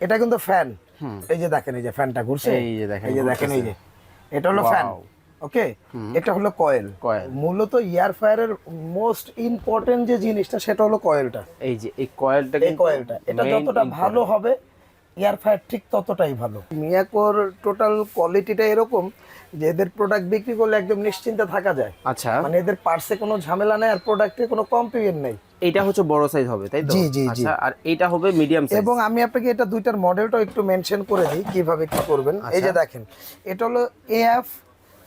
এটা কিন্তু ফ্যান। এই যে দেখেন এই যে ফ্যানটা ঘুরছে। এই যে দেখেন এই যে দেখেন এই যে। এটা হলো ফ্যান. ওকে এটা হলো কয়েল. মূলত এয়ার ফায়ারের মোস্ট ইম্পর্টেন্ট যে জিনিসটা সেটা হলো কয়েলটা। এই যে এই কয়েলটা এই কয়েলটা এটা যতটা ভালো হবে এয়ার ফায়ার ঠিক ততটাই ভালো। মিয়াকোর টোটাল কোয়ালিটিটা এরকম যে এদের প্রোডাক্ট বিক্রি করলে একদম নিশ্চিন্তে থাকা যায়। আচ্ছা। মানে এদের পার্সে কোনো ঝামেলা নেই আর প্রোডাক্টে কোনো কমপ্লেন নেই। এটা হচ্ছে বড় সাইজ হবে তাই তো? জি, জি, জি। আচ্ছা আর এটা হবে মিডিয়াম সাইজ এবং আমি আপনাকে এটা দুইটার মডেলটাও একটু মেনশন করে দিই কীভাবে কি করবেন। এই যে দেখেন এটা হলো এফ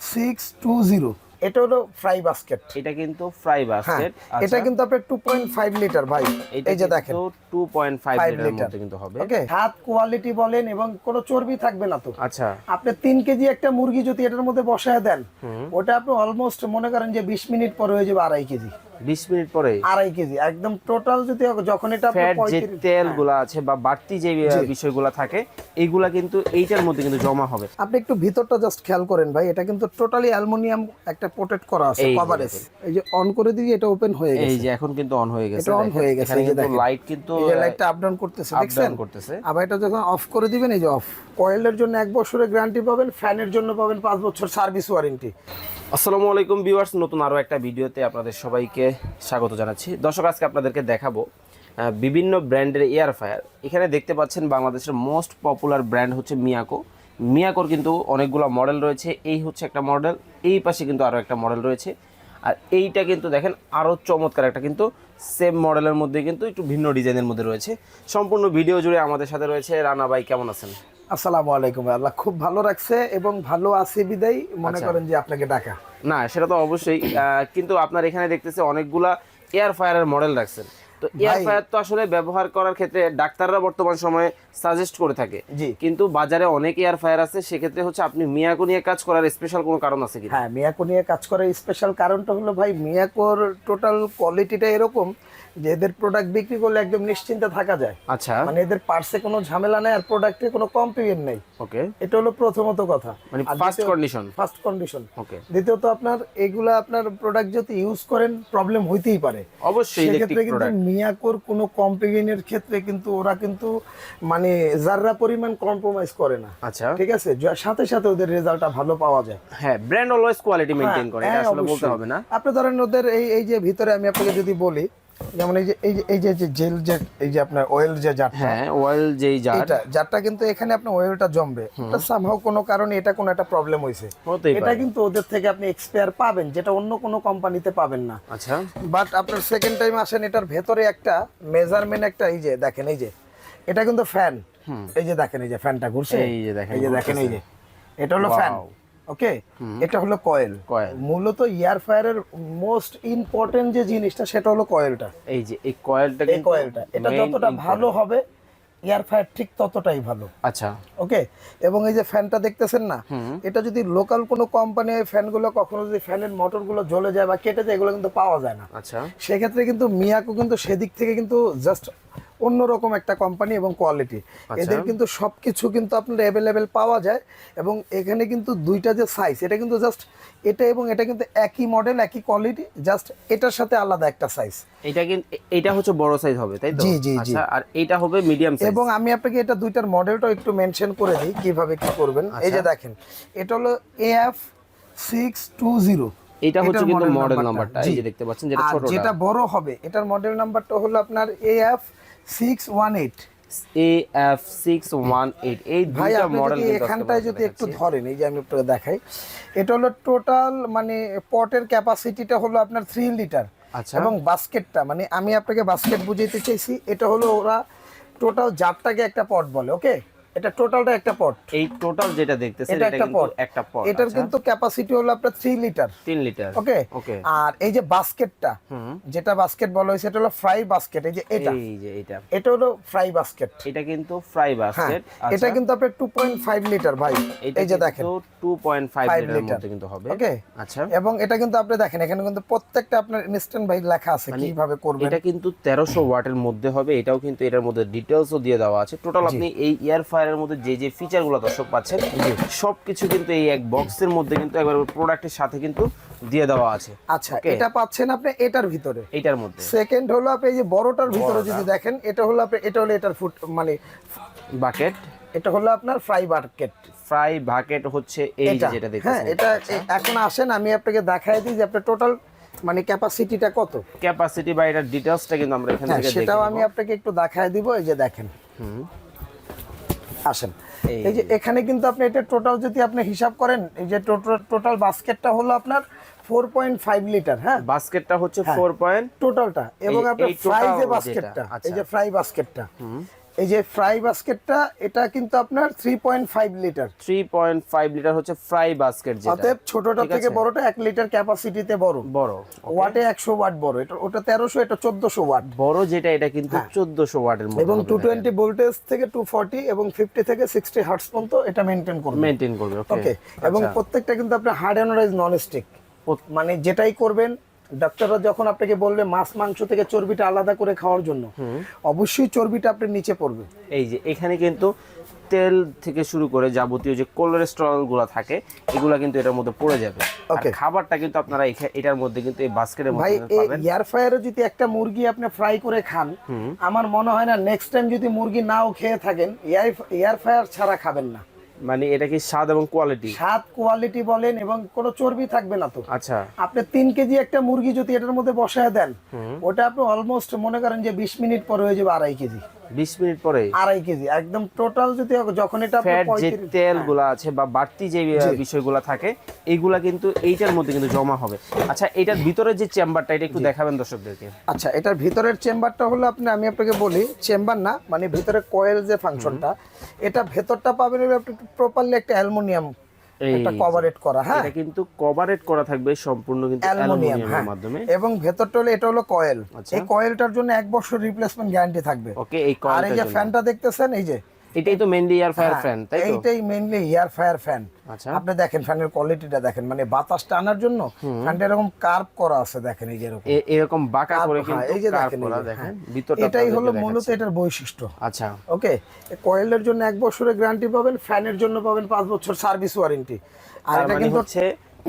সিক্স টু জিরো এটা হলো ফ্রাই বাস্কেট এটা কিন্তু ফ্রাই হ্যাঁ বাস্কেট এটা কিন্তু আপনার টু পয়েন্ট ফাইভ লিটার ভাই এই যে দেখেন। 2.5 Five লিটারের liter। মধ্যে কিন্তু হবে। ওকে হাত কোয়ালিটি বলেন এবং কোনো চর্বি থাকবে না তো। আচ্ছা। আপনি তিন কেজি একটা মুরগি যদি এটার মধ্যে বসায় দেন ওটা আপনি অলমোস্ট মনে করেন যে বিশ মিনিট পরে হয়ে যাবে আড়াই কেজি। 20 মিনিট পরে আড়াই কেজি একদম টোটাল যদি যখন এটা ফ্যাট যে 35 তেলগুলা আছে বা বাড়তি যে বিষয়গুলো থাকে এইগুলা কিন্তু এইটার মধ্যে কিন্তু জমা হবে। আপনি একটু ভিতরটা জাস্ট খেয়াল করেন ভাই এটা কিন্তু টোটালি অ্যালুমিনিয়াম একটা প্রোটেক্ট করা আছে কভারেজ এই যে অন করে দিয়ে এটা ওপেন হয়ে গেছে। এই যে এখন কিন্তু অন হয়ে গেছে। এটা দেখেন। হয়ে গেছে, এখানে এই যে কিন্তু দেখেন। লাইট কিন্তু এই লাইটটা আপ ডাউন করতেছে আপ দেখছেন? ডাউন করতেছে। আবার এটা যখন অফ করে দিবেন এই যে অফ কয়েলের জন্য এক বছরের গ্যারান্টি পাবেন ফ্যানের জন্য পাবেন পাঁচ বছর সার্ভিস ওয়ারেন্টি আসসালামু আলাইকুম ভিউয়ার্স নতুন আরও একটা ভিডিওতে আপনাদের সবাইকে স্বাগত জানাচ্ছি। দর্শক, আজকে আপনাদেরকে দেখাবো বিভিন্ন ব্র্যান্ডের এয়ার ফায়ার এখানে দেখতে পাচ্ছেন বাংলাদেশের মোস্ট পপুলার ব্র্যান্ড হচ্ছে মিয়াকো মিয়াকোর কিন্তু অনেকগুলো মডেল রয়েছে। এই হচ্ছে একটা মডেল এই পাশে কিন্তু আরও একটা মডেল রয়েছে। আর এইটা কিন্তু দেখেন আরও চমৎকার একটা কিন্তু সেম মডেলের মধ্যে কিন্তু একটু ভিন্ন ডিজাইনের মধ্যে রয়েছে। সম্পূর্ণ ভিডিও জুড়ে আমাদের সাথে রয়েছে রানা ভাই, কেমন আছেন? আসসালামু আলাইকুম আল্লাহ খুব ভালো রাখছে এবং ভালো আছে বিদায়। মনে আচ্ছা। করেন যে আপনাকে ডাকা। না সেটা তো অবশ্যই। আহ, কিন্তু আপনার এখানে দেখতেছে অনেকগুলা এয়ার ফায়ারের মডেল রাখছেন। তো এয়ার ফায়ার তো আসলে ব্যবহার করার ক্ষেত্রে ডাক্তাররা বর্তমান সময়ে সাজেস্ট করে থাকে। জি। কিন্তু বাজারে অনেক এয়ার ফায়ার আছে সেক্ষেত্রে হচ্ছে আপনি মিয়াকো নিয়ে কাজ করার স্পেশাল কোনো কারণ আছে কি হ্যাঁ মিয়াকো নিয়ে কাজ করার স্পেশাল কারণটা হলো ভাই মিয়াকোর টোটাল কোয়ালিটিটা এরকম যে এদের প্রোডাক্ট বিক্রি করলে একদম নিশ্চিন্তে থাকা যায়। আচ্ছা। মানে এদের পার্সে কোনো ঝামেলা নেই আর প্রোডাক্টে কোনো কমপ্লেন নেই। ওকে। এটা হলো প্রথমত কথা। মানে first condition first condition okay. দ্বিতীয়ত আপনার এগুলা আপনার প্রোডাক্ট যদি ইউজ করেন প্রবলেম হইতেই পারে। অবশ্যই সেক্ষেত্রে ইলেকট্রিক কিন্তু প্রোডাক্ট মিয়াকোর কোনো কমপ্লেনের ক্ষেত্রে কিন্তু ওরা কিন্তু মানে যাররা পরিমাণ কম্প্রোমাইজ করে না আচ্ছা। ঠিক আছে? যার সাথে সাথে ওদের রেজাল্টটা ভালো পাওয়া যায়। হ্যাঁ ব্র্যান্ড অলওয়েজ কোয়ালিটি মেইনটেইন করে এটা হ্যাঁ, আসলে বলতে হবে না। আপনি ধরেন ওদের এই এই যে ভিতরে আমি আপনাকে যদি বলি যেমন এই যে এই যে এই যে যে জেল যে এই যে আপনার অয়েল যে জারটা হ্যাঁ অয়েল যেই জার। এটা জারটা কিন্তু এখানে আপনার অয়েলটা জমবে। এটা সামহাও কোনো কারণে এটা কোনো একটা প্রবলেম হতেই এটা কিন্তু ওদের থেকে আপনি এক্সপায়ার পাবেন যেটা অন্য কোনো কোম্পানিতে পাবেন না। আচ্ছা। বাট আপনার সেকেন্ড টাইম আসেন এটার ভেতরে একটা মেজারমেন্ট একটা এই যে দেখেন এই যে এটা কিন্তু ফ্যান। এই যে দেখেন এই যে ফ্যানটা ঘুরছে। এই যে দেখেন এই যে দেখেন এই যে। এটা হলো ফ্যান ওকে? এটা হলো কয়েল। কয়েল। মূলত এয়ার ফায়ারের মোস্ট ইম্পর্টেন্ট যে জিনিসটা সেটা হলো কয়েলটা। এই যে এই কয়েলটা এই কয়েলটা। এটা যতটা ভালো হবে এয়ার ফায়ার ঠিক ততটাই ভালো। আচ্ছা। ওকে? এবং এই যে ফ্যানটা দেখতেছেন না এটা যদি লোকাল কোনো কোম্পানি এই ফ্যানগুলো কখনো যদি ফ্যানের মোটরগুলো জ্বলে যায় বা কেটে যায় এগুলো কিন্তু পাওয়া যায় না। আচ্ছা। সেক্ষেত্রে কিন্তু মিয়াকো কিন্তু সেদিক থেকে কিন্তু জাস্ট অন্যরকম একটা কোম্পানি এবং কোয়ালিটি আচ্ছা। এদের কিন্তু সবকিছু কিন্তু আপনার অ্যাভেলেবেল পাওয়া যায় এবং এখানে কিন্তু দুইটা যে সাইজ এটা কিন্তু জাস্ট এটা এবং এটা কিন্তু একই মডেল একই কোয়ালিটি জাস্ট এটার সাথে আলাদা একটা সাইজ এটা কিন্তু এটা হচ্ছে বড় সাইজ হবে তাই তো? জি, জি, জি। আচ্ছা আর এটা হবে মিডিয়াম সাইজ এবং আমি আপনাকে এটা দুইটার মডেলটাও একটু মেনশন করে দিই কীভাবে কি করবেন। এই যে আচ্ছা। দেখেন এটা হলো এফ সিক্স টু জিরো এটা হচ্ছে কিন্তু মডেল নাম্বারটা, এই যে দেখতে পাচ্ছেন যেটা ছোটটা। যেটা বড় হবে এটার মডেল নাম্বারটা হলো আপনার AF six one eight AF618 এই ভাই দুইটা আপনি মডেল যদি কিন্তু এখানটায় যদি একটু ধরেন এই যে আমি আপনাকে দেখাই এটা হলো টোটাল মানে পটের ক্যাপাসিটিটা হলো আপনার থ্রি লিটার আচ্ছা। এবং বাস্কেটটা মানে আমি আপনাকে বাস্কেট বুঝাইতে চাইছি এটা হলো ওরা টোটাল জারটাকে একটা পট বলে ওকে এটা টোটালটা একটা পট। এই টোটাল যেটা দেখতেছেন এটা একটা পট। একটা পট এটার কিন্তু ক্যাপাসিটি হলো আপনার three litre 3 litre okay okay আর এই যে বাস্কেটটা যেটা বাস্কেট বলা হয়েছে এটা হলো ফ্রাই বাস্কেট এই যে এটা। এই যে এটা। এটা হলো ফ্রাই বাস্কেট এটা কিন্তু ফ্রাই হ্যাঁ বাস্কেট এটা কিন্তু আপনার টু পয়েন্ট ফাইভ লিটার ভাই। এই যে দেখেন। 2.5 Five লিটারের liter। মধ্যে কিন্তু হবে ওকে আচ্ছা। এবং এটা কিন্তু আপনি দেখেন এখানে কিন্তু প্রত্যেকটা আপনার ইনস্ট্যান্ট ভাই লেখা আছে কীভাবে করবেন। মানে এটা কিন্তু তেরোশো ওয়াটের মধ্যে হবে এটাও কিন্তু এটার মধ্যে ডিটেলসও দিয়ে দেওয়া আছে। টোটাল আপনি এই ইয়ার ফায়ারের মধ্যে যে যে ফিচারগুলো দর্শক পাচ্ছেন সব কিছু কিন্তু এই এক বক্সের মধ্যে কিন্তু একবার প্রোডাক্টের সাথে কিন্তু দিয়ে দেওয়া আছে। আচ্ছা এটা পাচ্ছেন আপনি এটার ভিতরে। এটার মধ্যে। সেকেন্ড হলো আপনি এই যে বড়টার ভিতরে যদি দেখেন এটা হলো আপনি এটা হলো এটার ফুট মানে বাকেট এটা হলো আপনার ফ্রাই বাকেট ফ্রাই বাকেট হচ্ছে এই যেটা হ্যাঁ এটা এখন আসেন আমি আপনাকে দেখাই দিই যে আপনার টোটাল মানে ক্যাপাসিটিটা কত। ক্যাপাসিটি বা এটার ডিটেলসটা কিন্তু আমরা এখান হ্যাঁ থেকে সেটাও আমি আপনাকে একটু দেখায় দিব এই যে দেখেন। আসেন। এই যে এখানে কিন্তু আপনি এটা টোটাল যদি আপনি হিসাব করেন এই যে টোটাল টোটাল বাস্কেটটা হলো আপনার ফোর পয়েন্ট ফাইভ লিটার হ্যাঁ? বাস্কেটটা হচ্ছে ফোর পয়েন্ট টোটালটা এবং আপনার ফ্রাই যে বাস্কেটটা আচ্ছা। এই যে ফ্রাই বাস্কেটটা। এই যে ফ্রাই বাস্কেটটা এটা কিন্তু আপনার three point five litre three point five litre হচ্ছে ফ্রাই বাস্কেট যেটা। অতএব ছোটটা থেকে? বড়টা এক লিটার ক্যাপাসিটিতে বড়। বড় ওয়াটে একশো ওয়াট বড়। এটা ওটা তেরোশো এটা চোদ্দশো ওয়াট। বড় যেটা এটা কিন্তু চোদ্দশো ওয়াটের মধ্যে হ্যাঁ। এবং টু টোয়েন্টি ভোল্টেজ থেকে টু ফর্টি এবং ফিফটি থেকে সিক্সটি হার্টস পর্যন্ত এটা মেনটেন করবে। মেনটেন করবে ওকে ওকে এবং প্রত্যেকটা কিন্তু আপনার হার্ড অ্যানোরাইজ নন স্টিক মানে যেটাই করবেন ডাক্তাররা যখন আপনাকে বলবে মাছ মাংস থেকে চর্বিটা আলাদা করে খাওয়ার জন্য অবশ্যই চর্বিটা আপনি নিচে পড়বে। এই যে এখানে কিন্তু তেল থেকে শুরু করে যাবতীয় যে কোলেস্ট্রলগুলা থাকে এগুলা কিন্তু এটার মধ্যে পড়ে যাবে। Okay. খাবারটা কিন্তু আপনারা এটার মধ্যে কিন্তু এই বাস্কেটের ভাই মধ্যে এই পাবেন। এয়ার ফ্রায়ারে যদি একটা মুরগি আপনি ফ্রাই করে খান আমার মনে হয় না নেক্সট টাইম যদি মুরগি নাও খেয়ে থাকেন এয়ার ফ্রায়ার ছাড়া খাবেন না। মানে এটা কি স্বাদ এবং কোয়ালিটি স্বাদ কোয়ালিটি বলেন এবং কোনো চর্বি থাকবে না তো। আচ্ছা। আপনি তিন কেজি একটা মুরগি যদি এটার মধ্যে বসায় দেন ওটা আপনি অলমোস্ট মনে করেন যে বিশ মিনিট পর হয়ে যাবে আড়াই কেজি। বিশ মিনিট পরে আড়াই কেজি একদম টোটাল যদি যখন এটা ফ্যাট যে 35 তেলগুলা আছে বা বাড়তি যে বিষয়গুলা থাকে এইগুলা কিন্তু এইটার মধ্যে কিন্তু জমা হবে। আচ্ছা এটার ভিতরে যে চেম্বারটা এটা একটু দেখাবেন দর্শকদেরকে। আচ্ছা এটার ভিতরের চেম্বারটা হলো আপনি আমি আপনাকে বলি চেম্বার না মানে ভিতরে কয়েল যে ফাংশনটা এটা ভেতরটা পাবেন প্রপারলি একটা অ্যালুমিনিয়াম একটা কভারেট করা হ্যাঁ। এটা কিন্তু কভারেট করা থাকবে সম্পূর্ণ কিন্তু অ্যালুমিনিয়াম অ্যালুমিনিয়ামের হ্যাঁ। মাধ্যমে। এবং ভেতরটা হলো এটা হলো কয়েল আচ্ছা। এই কয়েলটার জন্য এক বছর রিপ্লেসমেন্ট গ্যারান্টি থাকবে। ওকে এই আর এই যে ফ্যানটা দেখতেছেন এই যে এটাই তো মেনলি এয়ার ফায়ার ফ্যান তাই তো? এইটাই মেইনলি এয়ার ফায়ার ফ্যান আচ্ছা। আপনি দেখেন ফ্যানের কোয়ালিটিটা দেখেন মানে বাতাসটা আনার জন্য ফ্যানটা এরকম কার্ভ করা আছে দেখেন এই যে এরকম। এরকম বাঁকা করে হ্যাঁ, কিন্তু এই যে দেখেন, হ্যাঁ। ভিতরটা এটাই হলো মূলত এটার বৈশিষ্ট্য। আচ্ছা। ওকে কয়েলের জন্য এক বছরের গ্যারান্টি পাবেন ফ্যানের জন্য পাবেন পাঁচ বছর সার্ভিস ওয়ারেন্টি আর এটা মানে কিন্তু হচ্ছে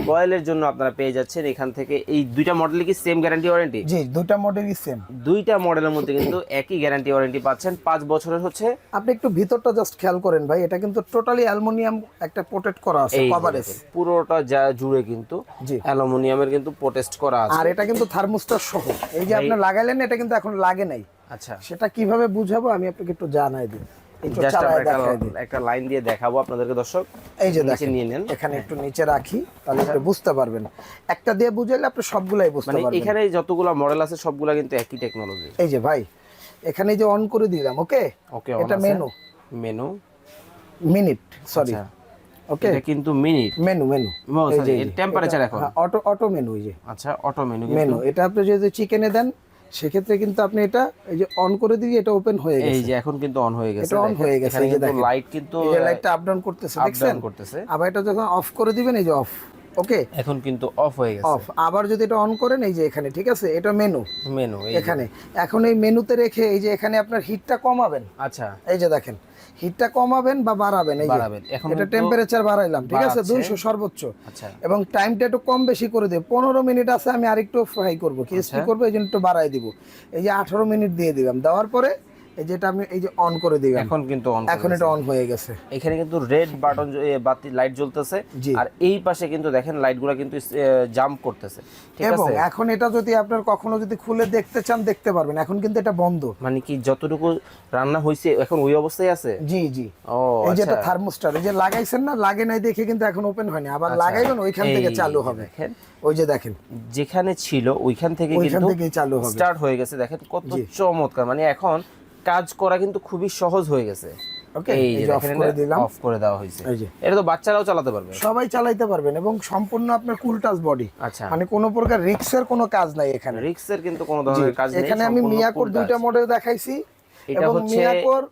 কয়েলের জন্য আপনারা পেয়ে যাচ্ছেন এখান থেকে। এই দুইটা মডেলে কি সেম গ্যারান্টি ওয়ারেন্টি জি দুইটা মডেলই সেম দুইটা মডেলের মধ্যে কিন্তু একই গ্যারান্টি ওয়ারেন্টি পাচ্ছেন। পাঁচ বছরের হচ্ছে আপনি একটু ভিতরটা জাস্ট খেয়াল করেন ভাই এটা কিন্তু টোটালি অ্যালুমিনিয়াম একটা প্রোটেক্ট করা আছে কভারেজ পুরোটা যা জুড়ে কিন্তু জি। অ্যালুমিনিয়ামের কিন্তু প্রোটেস্ট করা আছে। আর এটা কিন্তু থার্মোস্টার সহ। এই যে আপনি লাগাইলেন এটা কিন্তু এখন লাগে নাই। আচ্ছা। সেটা কীভাবে বুঝাবো আমি আপনাকে একটু জানাই দিই। একটু লাইন দিয়ে দেখাবো আপনাদেরকে দর্শক। এই যে নিচে নিয়ে নেন। এখানে একটু নিচে রাখি তাহলে একটু বুঝতে পারবেন। একটা দিয়ে বুঝাইলে আপনি সবগুলাই বুঝতে মানে পারবেন। এখানে যতগুলো মডেল আছে সবগুলা কিন্তু একই টেকনোলজি এই যে ভাই এখানে যে অন করে দিলাম ওকে ওকে এটা মেনু মেনু মিনিট সরি আচ্ছা। ওকে এটা কিন্তু মিনিট মেনু মেনু টেম্পারেচার এখন। অটো অটো মেনু এই যে। আচ্ছা অটো মেনু মেনু এটা আপনি যদি চিকেনে দেন সেক্ষেত্রে কিন্তু আপনি এটা এই যে অন করে দিয়ে এটা ওপেন হয়ে গেছে। এই যে এখন কিন্তু অন হয়ে গেছে এটা অন হয়ে গেছে, এখানে এই যে কিন্তু লাইট কিন্তু এই লাইটটা আপ ডাউন করতেছে আপ দেখছেন? ডাউন করতেছে। আবার এটা যখন অফ করে দিবেন এই যে অফ ওকে এখন কিন্তু অফ হয়ে গেছে। অফ আবার যদি এটা অন করেন এই যে এখানে ঠিক আছে? এটা মেনু মেনু এখানে। এখন এই মেনুতে রেখে এই যে এখানে আপনার হিটটা কমাবেন। আচ্ছা। এই যে দেখেন হিটটা কমাবেন বা বাড়াবেন এই বাড়াবেন। এখন এটা টেম্পারেচার বাড়াইলাম ঠিক আছে? বাড়াচ্ছে। দুইশো সর্বোচ্চ। আচ্ছা। এবং টাইমটা একটু কম বেশি করে দেব পনেরো মিনিট আছে আমি আরেকটু ফ্রাই করব। কি কিস্তি করব এই জন্য একটু বাড়াই দিব। এই যে আঠারো মিনিট দিয়ে দিলাম। দেওয়ার পরে এই যেটা আমি এই যে অন করে দিলাম এখন কিন্তু অন এখন এটা অন হয়ে গেছে। এখানে কিন্তু রেড বাটন বাতি লাইট জ্বলতেছে। আর এই পাশে কিন্তু দেখেন লাইটগুলো কিন্তু জাম্প করতেছে। ঠিক এবং আছে? এখন এটা যদি আপনার কখনো যদি খুলে দেখতে চান দেখতে পারবেন। এখন কিন্তু এটা বন্ধ। মানে কি যতটুকু রান্না হয়েছে এখন ওই অবস্থায় আছে? জি জি। ও এই যে আচ্ছা। থার্মোস্টার এই যে লাগাইছেন না লাগে নাই দেখে কিন্তু এখন ওপেন হয়নি। আবার লাগাইবেন ওইখান থেকে চালু হবে। দেখেন। ওই যে দেখেন। যেখানে ছিল ওইখান থেকে কিন্তু চালু হবে। স্টার্ট হয়ে গেছে। দেখেন কত চমৎকার। মানে এখন কাজ করা কিন্তু খুবই সহজ হয়ে গেছে। ওকে এই এই যে যে অফ করে দিলাম অফ করে দেওয়া হয়েছে। এটা তো বাচ্চারাও চালাতে পারবে। সবাই চালাইতে পারবেন এবং সম্পূর্ণ আপনার কুল টাচ বডি আচ্ছা। মানে কোনো প্রকার রিক্সের কোনো কাজ নাই এখানে। রিক্সের কিন্তু কোনো ধরনের কাজ নেই এখানে আমি সম্পূর্ণ মিয়াকোর দুইটা মডেল দেখাইছি এটা হচ্ছে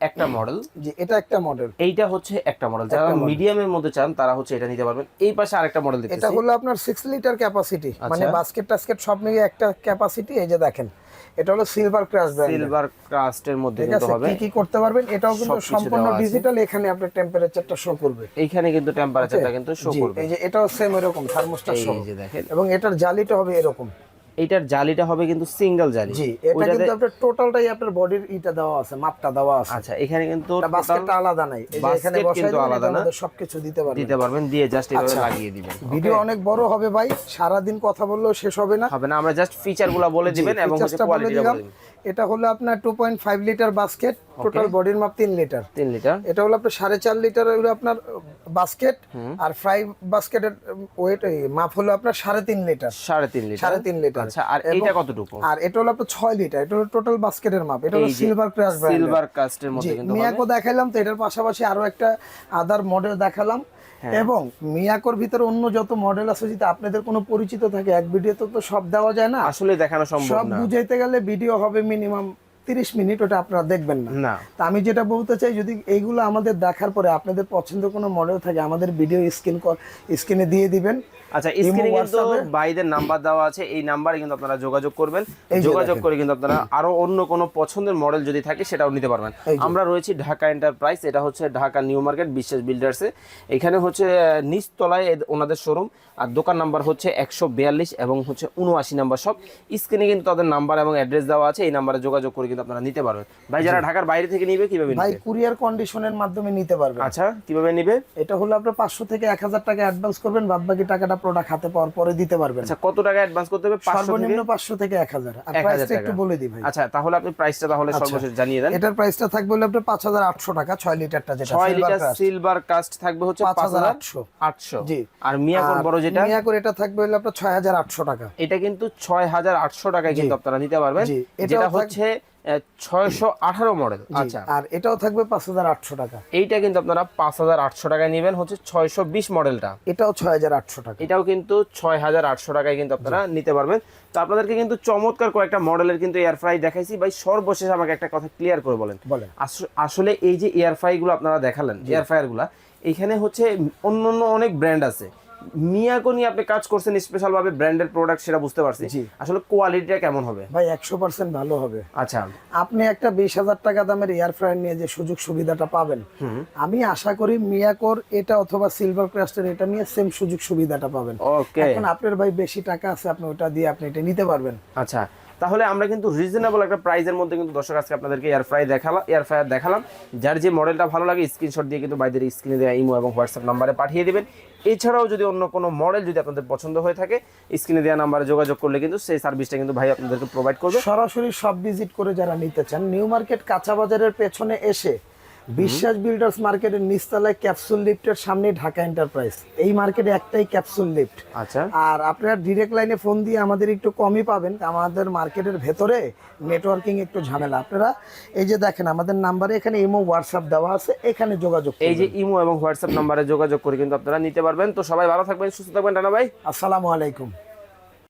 একটা মডেল জি এটা একটা মডেল এইটা হচ্ছে একটা মডেল যারা মিডিয়ামের মধ্যে চান তারা হচ্ছে এটা নিতে পারবেন। এই পাশে আরেকটা মডেল এটা হলো আপনার সিক্স লিটার ক্যাপাসিটি মানে আচ্ছা। বাস্কেট টাস্কেট সব মিলিয়ে একটা ক্যাপাসিটি এই যে দেখেন। এটা হলো সিলভার ক্রাস্ট সিলভার ক্রাস্টের মধ্যে কিন্তু হবে। কি কি করতে পারবেন এটাও কিন্তু সম্পূর্ণ ডিজিটাল এখানে আপনি টেম্পারেচারটা শো করবে। এইখানে কিন্তু টেম্পারেচারটা কিন্তু শো করবে। এই যে এটাও সেম এরকম থার্মোস্টার শো এই যে দেখেন। এবং এটার জালিটা হবে এরকম। এইটার জালিটা হবে কিন্তু সিঙ্গেল জালি। জি এটা কিন্তু আপনার টোটালটাই আপনার বডির ইটা দেওয়া আছে মাপটা দেওয়া আছে। আচ্ছা এখানে কিন্তু বাস্কেটটা আলাদা নাই। এই যে এখানে কিন্তু আলাদা না। সবকিছু দিতে পারবেন। দিতে পারবেন দিয়ে জাস্ট এভাবে আচ্ছা। লাগিয়ে দিবেন। ভিডিও অনেক বড় হবে ভাই সারা দিন কথা বললেও শেষ হবে না। হবে না আমরা জাস্ট ফিচারগুলো বলে দিবেন এবং হচ্ছে কোয়ালিটিটা বলে দিবেন। এটা হলো আপনার two point five litre basket total বডির মাপ তিন লিটার 3 লিটার এটা হলো আপনার সাড়ে চার লিটার হলো আপনার বাস্কেট আর ফ্রাই বাস্কেটের ওয়েট মাপ হলো আপনার সাড়ে তিন লিটার সাড়ে তিন লিটার সাড়ে তিন লিটার আচ্ছা আর এইটা কতটুকু? আর এটা হলো আপনার ছয় লিটার এটা হলো টোটাল বাস্কেটের মাপ এটা হলো সিলভার ক্রাশ সিলভার কাস্টের মধ্যে কিন্তু মিয়াকো দেখাইলাম তো এটার পাশাপাশি আরও একটা আদার মডেল দেখালাম। হ্যাঁ। এবং মিয়াকোর ভিতরে অন্য যত মডেল আছে যদি আপনাদের কোনো পরিচিত থাকে এক ভিডিওতে তো সব দেওয়া যায় না। আসলে দেখানো সম্ভব সব বুঝাইতে গেলে ভিডিও হবে মিনিমাম তিরিশ মিনিট ওটা আপনারা দেখবেন না। না। তা আমি যেটা বলতে চাই যদি এইগুলো আমাদের দেখার পরে আপনাদের পছন্দ কোনো মডেল থাকে আমাদের ভিডিও স্ক্রিন স্ক্রিনে দিয়ে দিবেন। আচ্ছা স্ক্রিনে কিন্তু? বাইদের নাম্বার দেওয়া আছে এই নাম্বারে কিন্তু আপনারা যোগাযোগ করবেন। যোগাযোগ করে কিন্তু আপনারা আরও অন্য কোনো পছন্দের মডেল যদি থাকে সেটাও নিতে পারবেন। আমরা রয়েছি ঢাকা এন্টারপ্রাইজ এটা হচ্ছে ঢাকা নিউ মার্কেট বিশ্বাস বিল্ডার্সে এখানে হচ্ছে নিচতলায় ওনাদের শোরুম আর দোকান নাম্বার হচ্ছে একশো বিয়াল্লিশ এবং হচ্ছে উনআশি নাম্বার সব স্ক্রিনে কিন্তু তাদের নাম্বার এবং অ্যাড্রেস দেওয়া আছে এই নাম্বারে যোগাযোগ করে কিন্তু আপনারা নিতে পারবেন। ভাই যারা ঢাকার বাইরে থেকে নিবে কীভাবে ভাই কুরিয়ার কন্ডিশনের মাধ্যমে নিতে পারবেন। আচ্ছা কীভাবে নিবে? এটা হলো আপনার পাঁচশো থেকে এক হাজার টাকা অ্যাডভান্স করবেন বাদ বাকি টাকাটা প্রোডাক্ট হাতে পাওয়ার পরে দিতে পারবেন। আচ্ছা কত টাকা অ্যাডভান্স করতে হবে? সর্বনিম্ন পাঁচশো থেকে এক হাজার। আর প্রাইসটা একটু বলে দিই ভাই। আচ্ছা তাহলে আপনি প্রাইসটা তাহলে সর্বশেষ জানিয়ে দেন। এটার প্রাইসটা থাকবে হলো আপনার পাঁচ হাজার আটশো টাকা ছয় লিটারটা যেটা ছয় লিটার সিলভার কাস্ট থাকবে হচ্ছে পাঁচ হাজার 5800 আটশো। জি। আর মিয়াকোর বড় যেটা? মিয়াকোর এটা থাকবে হলো আপনার ছয় হাজার আটশো টাকা। এটা কিন্তু ছয় হাজার আটশো টাকায় কিন্তু আপনারা নিতে পারবেন। যেটা হচ্ছে ছয়শো আঠারো মডেল। আচ্ছা। আর এটাও থাকবে পাঁচ হাজার আটশো টাকা। এইটা কিন্তু আপনারা পাঁচ হাজার আটশো টাকায় নেবেন হচ্ছে ছয়শো বিশ মডেলটা। এটাও ছয় হাজার আটশো টাকা। এটাও কিন্তু ছয় হাজার আটশো টাকায় কিন্তু আপনারা নিতে পারবেন। তো আপনাদেরকে কিন্তু চমৎকার কয়েকটা মডেলের কিন্তু এয়ার ফ্রাই দেখাইছি। ভাই সর্বশেষ আমাকে একটা কথা ক্লিয়ার করে বলেন। বলেন। আস- আসলে এই যে এয়ার ফ্রাই গুলো আপনারা দেখালেন এয়ার ফ্রায়ারগুলা এখানে হচ্ছে অন্য অন্য অনেক ব্র্যান্ড আছে। মিয়াকো নিয়ে আপনি কাজ করছেন স্পেশাল ভাবে ব্র্যান্ডের প্রোডাক্ট সেটা বুঝতে পারছি। আসলে কোয়ালিটিটা কেমন হবে? ভাই একশো পার্সেন্ট ভালো হবে। আচ্ছা। আপনি একটা বিশ হাজার টাকা দামের এয়ার ফ্রায়ার নিয়ে যে সুযোগ সুবিধাটা পাবেন আমি আশা করি মিয়াকোর এটা অথবা সিলভার ক্রাস্টের এটা নিয়ে সেম সুযোগ সুবিধাটা পাবেন। ওকে এখন আপনার ভাই বেশি টাকা আছে আপনি ওটা দিয়ে আপনি এটা নিতে পারবেন। আচ্ছা। তাহলে আমরা কিন্তু রিজনেবল একটা প্রাইজের মধ্যে কিন্তু দর্শক আজকে আপনাদেরকে এয়ার ফ্রাই দেখালাম এয়ার ফ্রায়ার দেখালাম। যার যে মডেলটা ভালো লাগে স্ক্রিনশট দিয়ে কিন্তু বাইদের স্ক্রিনে দেওয়া ইমো এবং হোয়াটসঅ্যাপ নাম্বারে পাঠিয়ে দেবেন। এছাড়াও যদি অন্য কোনো মডেল যদি আপনাদের পছন্দ হয়ে থাকে স্ক্রিনে দেওয়া নাম্বারে যোগাযোগ করলে কিন্তু সেই সার্ভিসটা কিন্তু ভাই আপনাদেরকে প্রোভাইড করবে। সরাসরি সব ভিজিট করে যারা নিতে চান নিউ মার্কেট কাঁচা বাজারের পেছনে এসে বিশ্বাস বিল্ডার্স মার্কেটের নিচতলায় ক্যাপসুল লিফটের সামনে ঢাকা এন্টারপ্রাইজ এই মার্কেটে একটাই ক্যাপসুল লিফট আচ্ছা। আর আপনারা ডিরেক্ট লাইনে ফোন দিয়ে আমাদের একটু কমই পাবেন। আমাদের মার্কেটের ভেতরে নেটওয়ার্কিং একটু ঝামেলা। আপনারা এই যে দেখেন আমাদের নাম্বারে এখানে ইমো হোয়াটসঅ্যাপ দেওয়া আছে। এখানে যোগাযোগ এই যে ইমো এবং হোয়াটসঅ্যাপ নাম্বারে যোগাযোগ করে কিন্তু আপনারা নিতে পারবেন। তো সবাই ভালো থাকবেন সুস্থ থাকবেন রানা ভাই। আসসালামু আলাইকুম।